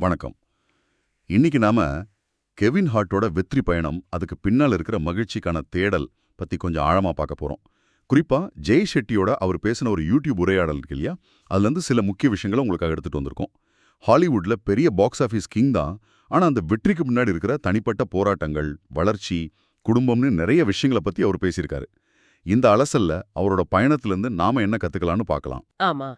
வணக்கம். இன்னைக்கு நாம கெவின் ஹார்ட்டோட வெற்றி பயணம் அதுக்கு பின்னால் இருக்கிற மகிழ்ச்சிக்கான தேடல் பத்தி கொஞ்சம் ஆழமா பார்க்க போறோம். குறிப்பா ஜெய் ஷெட்டியோட அவர் பேசின ஒரு யூடியூப் உரையாடல் இருக்கு இல்லையா? அதுல இருந்து சில முக்கிய விஷயங்களை உங்களுக்காக எடுத்துட்டு வந்திருக்கோம். ஹாலிவுட்ல பெரிய பாக்ஸ் ஆஃபீஸ் கிங் தான். ஆனா அந்த வெற்றிக்கு முன்னாடி இருக்கிற தனிப்பட்ட போராட்டங்கள் வளர்ச்சி குடும்பம்னு நிறைய விஷயங்களை பத்தி அவர் பேசியிருக்காரு. இந்த அலசல்ல அவரோட பயணத்திலிருந்து நாம என்ன கத்துக்கலாம்னு பார்க்கலாம். ஆமா.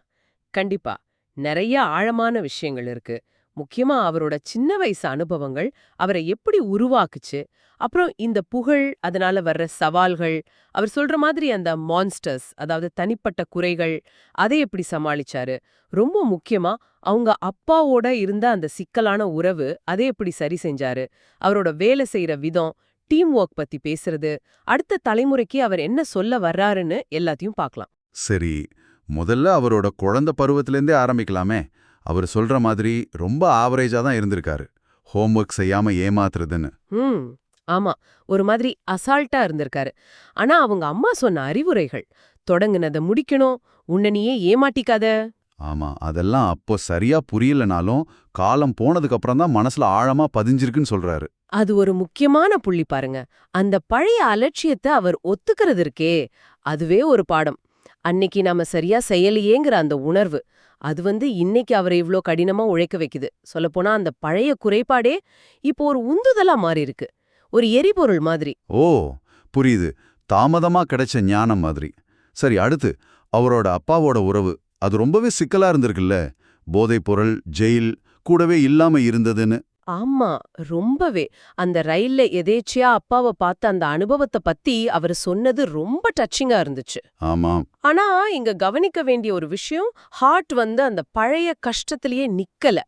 கண்டிப்பா. நிறைய ஆழமான விஷயங்கள் இருக்கு. முக்கியமா அவரோட சின்ன வயசு அனுபவங்கள் அவரை எப்படி உருவாக்குச்சு அப்புறம் இந்த புகழ் அதனால வர்ற சவால்கள் அவர் சொல்ற மாதிரி அந்த மான்ஸ்டர்ஸ் அதாவது தனிப்பட்ட குறைகள் அதை எப்படி சமாளிச்சாரு? ரொம்ப முக்கியமா அவங்க அப்பாவோட இருந்த அந்த சிக்கலான உறவு அதை எப்படி சரி செஞ்சாரு? அவரோட வேலை செய்யற விதம் டீம் ஒர்க் பத்தி பேசுறது அடுத்த தலைமுறைக்கு அவர் என்ன சொல்ல வர்றாருன்னு எல்லாத்தையும் பார்க்கலாம். சரி முதல்ல அவரோட குழந்த பருவத்திலேருந்தே ஆரம்பிக்கலாமே. அவர் சொல்ற மாதிரி ரொம்ப ஆவரேஜா தான் இருந்திருக்காரு. ஹோம்ஒர்க் செய்யாம ஏமாத்துறதுன்னு. ஆமா. ஒரு மாதிரி அசால்ட்டா இருந்திருக்காரு. ஆனா அவங்க அம்மா சொன்ன அறிவுரைகள் தொடங்குனத முடிக்கணும் உன்னை நீயே ஏமாட்டிக்காத ஆமா அதெல்லாம் அப்போ சரியா புரியலனாலும் காலம் போனதுக்கு அப்புறம் தான் மனசுல ஆழமா பதிஞ்சிருக்குன்னு சொல்றாரு. அது ஒரு முக்கியமான புள்ளி பாருங்க. அந்த பழைய அலட்சியத்தை அவர் ஒத்துக்கிறது இருக்கே அதுவே ஒரு பாடம். அன்னைக்கு நாம சரியா செய்யலையேங்கிற அந்த உணர்வு அது வந்து இன்னைக்கு அவரை இவ்ளோ கடினமா உழைக்க வைக்குது. சொல்லப்போனா அந்த பழைய குறைபாடே இப்போ ஒரு உந்துதலா மாறி இருக்கு ஒரு எரிபொருள் மாதிரி. ஓ புரியுது. தாமதமா கிடைச்ச ஞானம் மாதிரி. சரி அடுத்து. அவரோட அப்பாவோட உறவு. அது ரொம்பவே சிக்கலா இருந்திருக்குல்ல. போதைப் பொருள் ஜெயில் கூடவே இல்லாம இருந்ததுன்னு. ஆமா ரொம்பவே. அந்த ரயில்ல எதேச்சியா அப்பாவை பார்த்த அந்த அனுபவத்தை பத்தி அவர் சொன்னது ரொம்ப டச்சிங்கா இருந்துச்சு. ஆமாம். ஆனா இங்க கவனிக்க வேண்டிய ஒரு விஷயம் ஹார்ட் வந்து அந்த பழைய கஷ்டத்திலேயே நிக்கல.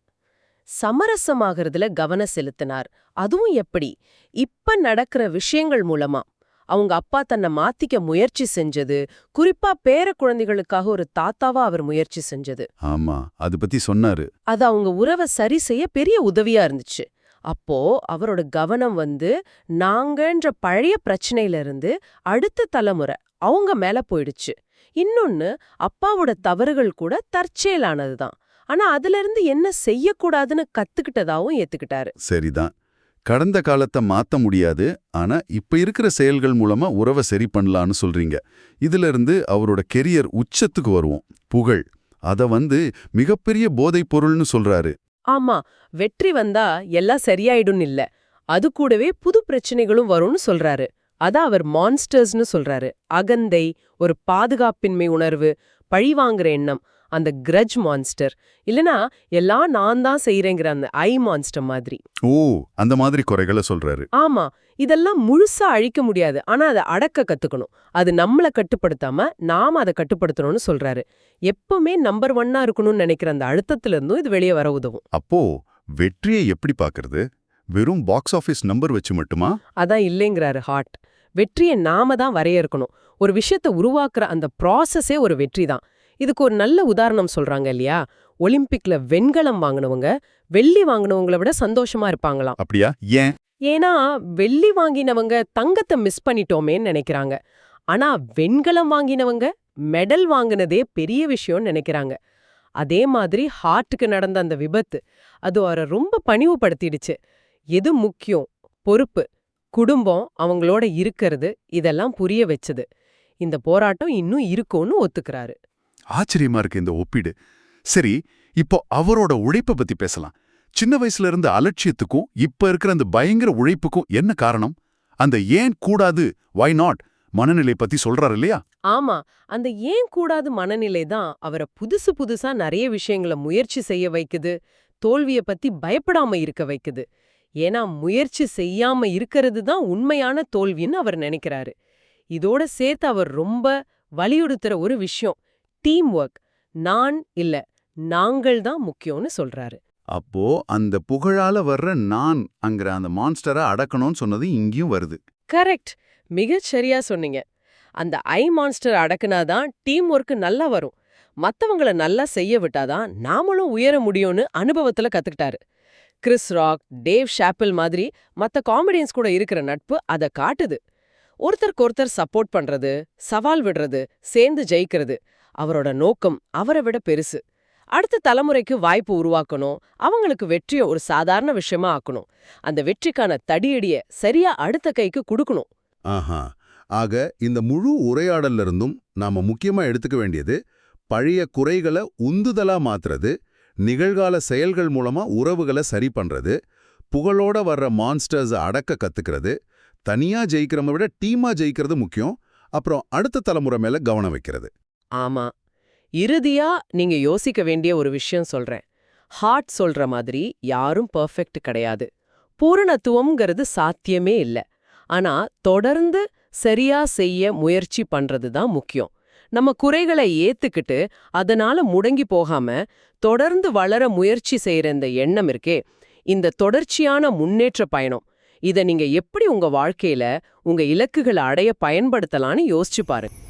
சமரசமாகறதுல கவனம் செலுத்தினார். அதுவும் எப்படி? இப்ப நடக்கிற விஷயங்கள் மூலமா. அவங்க அப்பா தன்னை மாத்திக்க முயற்சி செஞ்சது. குறிப்பா பேர குழந்தைகளுக்காக ஒரு தாத்தாவா அவர் முயற்சி செஞ்சது. ஆமா அது பத்தி சொன்னாரு. அது அவங்க உறவை சரி செய்ய பெரிய உதவியா இருந்துச்சு. அப்போ அவரோட கவனம் வந்து நாங்கன்ற பழைய பிரச்சனையில இருந்து அடுத்த தலைமுறை அவங்க மேல போயிடுச்சு. இன்னொன்னு அப்பாவோட தவறுகள் கூட தற்செயலானதுதான். ஆனா அதுல இருந்து என்ன செய்யக்கூடாதுன்னு கத்துக்கிட்டதாவும் ஏத்துக்கிட்டாரு. சரிதான். கடந்த காலத்தை மாத்த முடியாது ஆனா இப்ப இருக்கிற செயல்கள் மூலமா உறவை சரி பண்ணலான்னு சொல்றீங்க. இதுல இருந்து அவரோட கெரியர் உச்சத்துக்கு வருவோம். புகழ். அத வந்து மிகப்பெரிய போதைப் பொருள்னு சொல்றாரு. ஆமா வெற்றி வந்தா எல்லாம் சரியாயிடும் இல்ல. அது கூடவே புது பிரச்சனைகளும் வரும்னு சொல்றாரு. அத அவர் மான்ஸ்டர்ஸ்னு சொல்றாரு. அகந்தை ஒரு பாதுகாப்பின்மை உணர்வு பழிவாங்குற எண்ணம். அந்த கிரஜ் மான்ஸ்டர் இல்லனா எல்லாம் நான் தான் செய்யறேங்கிற அந்த ஐ மான்ஸ்டர் மாதிரி. ஓ அந்த மாதிரி குறைகளை சொல்றாரு. ஆமா இதெல்லாம் முழுசா அழிக்க முடியாது. ஆனா அதை அடக்க கத்துக்கணும். அது நம்மள கட்டுப்படுத்தாம நாம அதை கட்டுப்படுத்தணும்னு சொல்றாரு. எப்பவுமே நம்பர் ஒன்னா இருக்கணும்னு நினைக்கிற அந்த அழுத்தத்துல இருந்தும் இது வெளியே வர உதவும். அப்போ வெற்றியை எப்படி பாக்குறது வெறும் பாக்ஸ் ஆபீஸ் நம்பர் வச்சு மட்டுமா? அதான் இல்லைங்கிறாரு ஹார்ட் வெற்றியை நாம தான் வரையறுக்கணும். ஒரு விஷயத்தை உருவாக்குற அந்த ப்ராசஸே ஒரு வெற்றி தான் இதுக்கு ஒரு நல்ல உதாரணம் சொல்றாங்க இல்லையா? ஒலிம்பிக்ல வெண்கலம் வாங்கினவங்க வெள்ளி வாங்கினவங்கள விட சந்தோஷமா இருப்பாங்களாம். அப்படியா? ஏன்? ஏன்னா வெள்ளி வாங்கினவங்க தங்கத்தை மிஸ் பண்ணிட்டோமேன்னு நினைக்கிறாங்க. ஆனா வெண்கலம் வாங்கினவங்க மெடல் வாங்கினதே பெரிய விஷயம்னு நினைக்கிறாங்க. அதே மாதிரி ஹார்ட்டுக்கு நடந்த அந்த விபத்து அது அவரை ரொம்ப பணிவுபடுத்திடுச்சு. எது முக்கியம்? பொறுப்பு குடும்பம் அவங்களோட இருக்கிறது இதெல்லாம் புரிய வச்சது. இந்த போராட்டம் இன்னும் இருக்கும்னு ஒத்துக்கிறாரு. ஆச்சரியமா இருக்கு இந்த ஒப்பீடு. சரி இப்போ அவரோட உழைப்ப பத்தி பேசலாம். சின்ன வயசுல இருந்த அலட்சியத்துக்கும் இப்ப இருக்கிற அந்த பயங்கர உழைப்புக்கும் என்ன காரணம்? அந்த ஏன் கூடாது வை நாட் மனநிலை பத்தி சொல்றாரு இல்லையா? ஆமா அந்த ஏன் கூடாது மனநிலை தான் அவரை புதுசு புதுசா நிறைய விஷயங்களை முயற்சி செய்ய வைக்குது தோல்விய பத்தி பயப்படாம இருக்க வைக்குது. ஏன்னா முயற்சி செய்யாம இருக்கிறது தான் உண்மையான தோல்வின்னு அவர் நினைக்கிறாரு. இதோட சேர்த்து அவர் ரொம்ப வலியுறுத்துற ஒரு விஷயம். டீம் ஒர்க் நான் இல்ல நாங்கள் தான் முக்கியம்னு சொல்றாரு. அப்போ அந்த புகழால வர்ற நான் அங்கிற அந்த மான்ஸ்டரை அடக்கணும்னு சொன்னது இங்கேயும் வருது. கரெக்ட் மிகச் சரியா சொன்னீங்க. அந்த ஐ மான்ஸ்டர் அடக்குனாதான் டீம் ஒர்க் நல்லா வரும். மத்தவங்கள நல்லா செய்ய விட்டாதான் நாமளும் உயர முடியும்னு அனுபவத்துல கத்துக்கிட்டாரு. கிறிஸ் ராக் டேவ் ஷாப்பிள் மாதிரி மத்த காமெடியன்ஸ் கூட இருக்கிற நட்பு அத காட்டுது. ஒருத்தருக்கு ஒருத்தர் சப்போர்ட் பண்றது சவால் விடுறது சேர்ந்து ஜெயிக்கிறது. அவரோட நோக்கம் அவரை விட பெருசு. அடுத்த தலைமுறைக்கு வாய்ப்பு உருவாக்கணும் அவங்களுக்கு வெற்றியை ஒரு சாதாரண விஷயமா ஆக்கணும். அந்த வெற்றிக்கான தடியடிய சரியா அடுத்த கைக்கு கொடுக்கணும். ஆஹா. ஆக இந்த முழு உரையாடல்ல இருந்தும் நாம முக்கியமா எடுத்துக்க வேண்டியது பழைய குறைகளை உந்துதலா மாத்துறது நிகழ்கால செயல்கள் மூலமா உறவுகளை சரி பண்றது புகழோட வர்ற மான்ஸ்டர்ஸை அடக்க கத்துக்கிறது தனியா ஜெயிக்கிறவங்க விட டீமா ஜெயிக்கிறது முக்கியம் அப்புறம் அடுத்த தலைமுறை மேல கவனம் வைக்கிறது. ஆமா. இறுதியா நீங்க யோசிக்க வேண்டிய ஒரு விஷயம் சொல்றேன். ஹார்ட் சொல்ற மாதிரி யாரும் பெர்ஃபெக்ட் கிடையாது. பூரணத்துவம்ங்கிறது சாத்தியமே இல்ல. ஆனா தொடர்ந்து சரியா செய்ய முயற்சி பண்றது தான் முக்கியம். நம்ம குறைகளை ஏத்துக்கிட்டு அதனால முடங்கி போகாம தொடர்ந்து வளர முயற்சி செய்யற இந்த எண்ணம் இருக்கே இந்த தொடர்ச்சியான முன்னேற்ற பயணம் இத நீங்க எப்படி உங்க வாழ்க்கையில உங்க இலக்குகளை அடைய பயன்படுத்தலாம்னு யோசிச்சு பாருங்க.